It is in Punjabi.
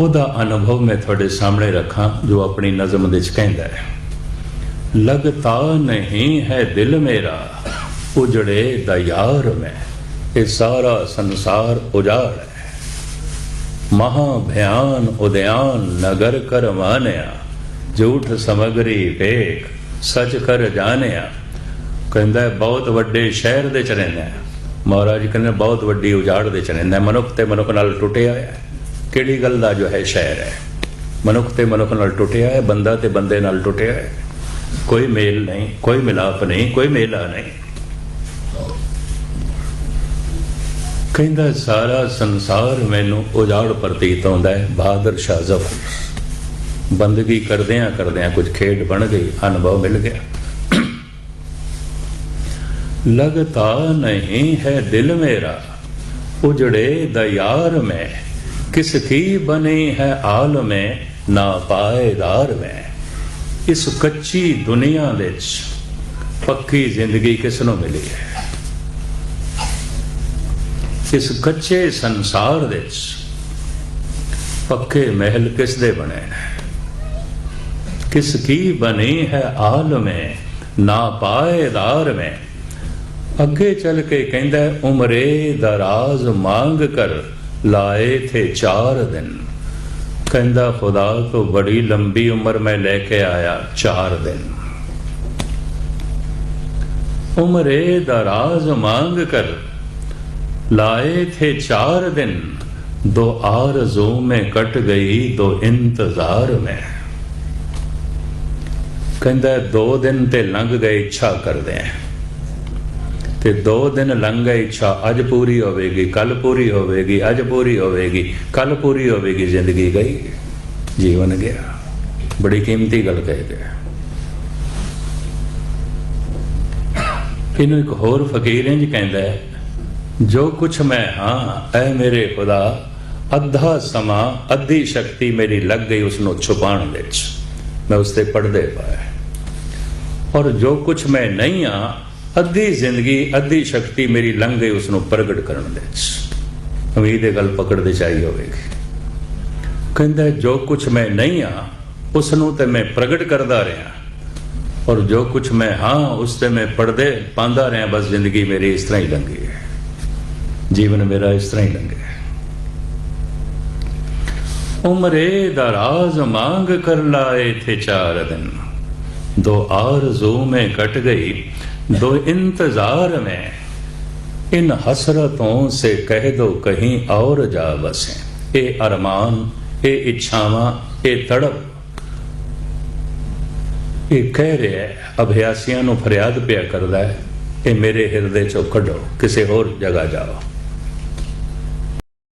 ਉਹਦਾ ਅਨੁਭਵ ਮੈਂ ਤੁਹਾਡੇ ਸਾਹਮਣੇ ਰੱਖਾਂ, ਜੋ ਆਪਣੀ ਨਜ਼ਮ ਦੇ ਵਿੱਚ ਕਹਿੰਦਾ ਹੈ। ਲਗਤਾ ਨਹੀਂ ਹੈ ਦਿਲ ਮੇਰਾ, ਉਜੜੇ ਦਾ ਯਾਰ ਮੈਂ, ਇਹ ਸਾਰਾ ਸੰਸਾਰ ਉਜਾੜ ਹੈ। ਮਹਾ ਭਿਆਨ ਉਦਿਆਨ ਨਗਰ ਕਰ ਮਾਨਿਆ, ਝੂਠ ਸਮਗਰੀ ਵੇਖ ਸੱਚ ਕਰ ਜਾਣਿਆ। ਕਹਿੰਦਾ ਬਹੁਤ ਵੱਡੇ ਸ਼ਹਿਰ ਦੇ ਚ ਰਹਿੰਦਾ ਮਹਾਰਾਜ ਕਹਿੰਦੇ ਬਹੁਤ ਵੱਡੀ ਉਜਾੜ ਦੇ ਚ ਰਹਿੰਦਾ ਮਨੁੱਖ ਤੇ ਮਨੁੱਖ ਨਾਲ ਟੁੱਟਿਆ ਹੋਇਆ ਹੈ। ਕਿਹੜੀ ਗੱਲ ਦਾ ਜੋ ਹੈ ਸ਼ਹਿਰ ਹੈ? ਮਨੁੱਖ ਤੇ ਮਨੁੱਖ ਨਾਲ ਟੁੱਟਿਆ ਹੈ, ਬੰਦਾ ਤੇ ਬੰਦੇ ਨਾਲ ਟੁੱਟਿਆ ਹੈ। ਕੋਈ ਮੇਲ ਨਹੀਂ, ਕੋਈ ਮਿਲਾਪ ਨਹੀਂ, ਕੋਈ ਮੇਲਾ ਨਹੀਂ। ਕਹਿੰਦਾ, ਸਾਰਾ ਸੰਸਾਰ ਮੈਨੂੰ ਉਜਾੜ ਪ੍ਰਤੀਤ ਆਉਂਦਾ ਹੈ, ਬਹਾਦਰ ਸ਼ਾਹ ਜ਼ਫਰ। ਬੰਦਗੀ ਕਰਦਿਆਂ ਕਰਦਿਆਂ ਕੁਝ ਖੇਡ ਬਣ ਗਈ, ਅਨੁਭਵ ਮਿਲ ਗਿਆ। ਲਗਤਾ ਨਹੀਂ ਹੈ ਦਿਲ ਮੇਰਾ, ਉਜੜੇ ਦਾ ਯਾਰ ਮੈਂ। में किसकी बनी है आल में ना पाएदार में ਇਸ ਕੱਚੀ ਦੁਨੀਆ ਵਿੱਚ ਪੱਕੀ ਜ਼ਿੰਦਗੀ ਕਿਸ ਨੂੰ ਮਿਲੀ ਹੈ ਇਸ ਕੱਚੇ ਸੰਸਾਰ ਵਿੱਚ ਪੱਕੇ ਮਹਿਲ ਕਿਸ ਦੇ ਬਣੇ ਨੇ ਕਿਸ ਕੀ ਬਣੀ ਹੈ ਆਲਮੇ ਨਾ ਪਾਏਦਾਰ ਮੈਂ ਅੱਗੇ ਚੱਲ ਕੇ ਕਹਿੰਦਾ ਹੈ, ਉਮਰੇ ਦਰਾਜ਼ ਮੰਗ ਕਰ لائے تھے چار دن کہندہ خدا تو بڑی لمبی عمر میں لے کے آیا چار دن عمرے دراز مانگ کر لائے تھے چار دن دو آرزوں میں کٹ گئی دو انتظار میں کہندہ دو دن تے لنگ گئے اچھا کر دیں ਤੇ ਦੋ ਦਿਨ ਲੰਘ ਗਏ, ਇੱਛਾ ਅੱਜ ਪੂਰੀ ਹੋਵੇਗੀ ਕੱਲ ਪੂਰੀ ਹੋਵੇਗੀ, ਅੱਜ ਪੂਰੀ ਹੋਵੇਗੀ ਕੱਲ ਪੂਰੀ ਹੋਵੇਗੀ, ਜ਼ਿੰਦਗੀ ਗਈ, ਜੀਵਨ ਗਿਆ। ਬੜੀ ਕੀਮਤੀ ਗੱਲ ਕਹਿ ਗਿਆ ਇਹਨੂੰ ਇੱਕ ਹੋਰ ਫਕੀਰ ਇੰਜ ਕਹਿੰਦਾ ਹੈ, ਜੋ ਕੁਛ ਮੈਂ ਹਾਂ, ਐ ਮੇਰੇ ਖੁਦਾ, ਅੱਧਾ ਸਮਾਂ, ਅੱਧੀ ਸ਼ਕਤੀ ਮੇਰੀ ਲੱਗ ਗਈ ਉਸ ਨੂੰ ਛੁਪਾਉਣ ਵਿੱਚ। ਮੈਂ ਉਸ ਤੇ ਪਰਦੇ ਪਾਇਆ ਔਰ ਜੋ ਕੁਛ ਮੈਂ ਨਹੀਂ ਆ ਅੱਧੀ ਜ਼ਿੰਦਗੀ, ਅੱਧੀ ਸ਼ਕਤੀ ਮੇਰੀ ਲੰਘ ਗਈ ਉਸ ਨੂੰ ਪ੍ਰਗਟ ਕਰਨ ਦੇ ਵਿੱਚ। ਉਮੀਦ ਇਹ ਗੱਲ ਪਕੜ ਦੇ ਚਾਹੀ ਹੋਵੇਗੀ। ਕਹਿੰਦਾ, ਜੋ ਕੁਝ ਮੈਂ ਨਹੀਂ ਆ ਉਸ ਨੂੰ ਤੇ ਮੈਂ ਪ੍ਰਗਟ ਕਰਦਾ ਰਿਹਾ। ਔਰ ਜੋ ਕੁਝ ਮੈਂ ਹਾਂ, ਉਸ ਤੇ ਮੈਂ ਪਰਦੇ ਪਾਉਂਦਾ ਰਿਹਾ, ਬਸ ਜ਼ਿੰਦਗੀ ਮੇਰੀ ਇਸ ਤਰ੍ਹਾਂ ਹੀ ਲੰਘੀ ਹੈ। ਜੀਵਨ ਮੇਰਾ ਇਸ ਤਰ੍ਹਾਂ ਹੀ ਲੰਘਿਆ ਉਮਰੇ ਦਾ ਰਾਜ਼ ਮੰਗ ਕਰ ਲਾਏ ਥੇ ਚਾਰ ਦਿਨ। ਦੋ ਆਰਜ਼ੂ ਮੈਂ ਕਟ ਗਈ दो इंतजार में इन हसरतों से कह दो कहीं और जा बसे ए अरमान ए इच्छावां ए तड़प ਇਹ ਕਹਿ ਰਿਹਾ ਹੈ ਅਭਿਆਸੀਆਂ ਨੂੰ ਫਰਿਆਦ ਪਿਆ ਕਰਦਾ ਹੈ ਕਿ ਮੇਰੇ ਹਿਰਦੇ ਚੋਂ ਕੱਢੋ ਕਿਸੇ ਹੋਰ ਜਗ੍ਹਾ ਜਾਓ